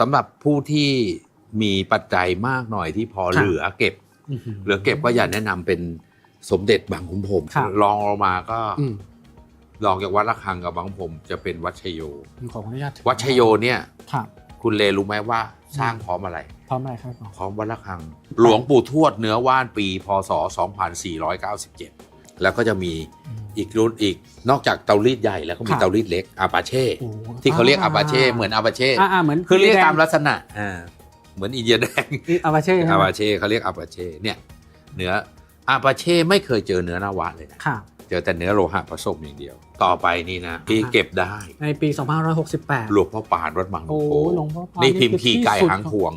สำหรับผู้ที่มีปัจจัยมากหน่อยที่พอครับเหลือเก็บ เหลือเก็บก็อย่าแนะนำเป็นสมเด็จบางขุนพรหมครับ ลองลงมาก็อืมลองจากวัดระฆังกับบางขุนพรหมจะเป็นวัดชยโยผมขออนุญาตถือวัดชยโยเนี่ย ครับคุณเลรู้ไหมว่าสร้างพร้อมอะไร พร้อมอะไรครับผมพร้อมวัดระฆัง หลวงปู่ทวดเนื้อว่านปี พศ 2497 แล้วก็จะมีอี กรุ่นอีกนอกจากเตารีดใหญ่แล้วก็มีครับเตารีดเล็กอาปาเช่โอ้ที่เขาเรียกอาปาเช่เหมือนอาปาเช่อ่าอ่าเหมือนคือเรียกแดงตามลักษณะอ่าเหมือนอินเดียแดงนี่อาปาเช่ใช่ไหมอาปาเช่เขาเรียกอาปาเช่เนี่ยเนื้ออาปาเช่ไม่เคยเจอเนื้อนาวะเลยนะครับเจอแต่เนื้อโลหะผสมอย่างเดียว ต่อไปนี่นะพี่เก็บได้ในปี 2568 หลวงพ่อปานวัดบางโอ้น้ำโพหลวงพ่อปานนี่พิมพ์นี่คือขี่ไก่ที่สุดหางพวง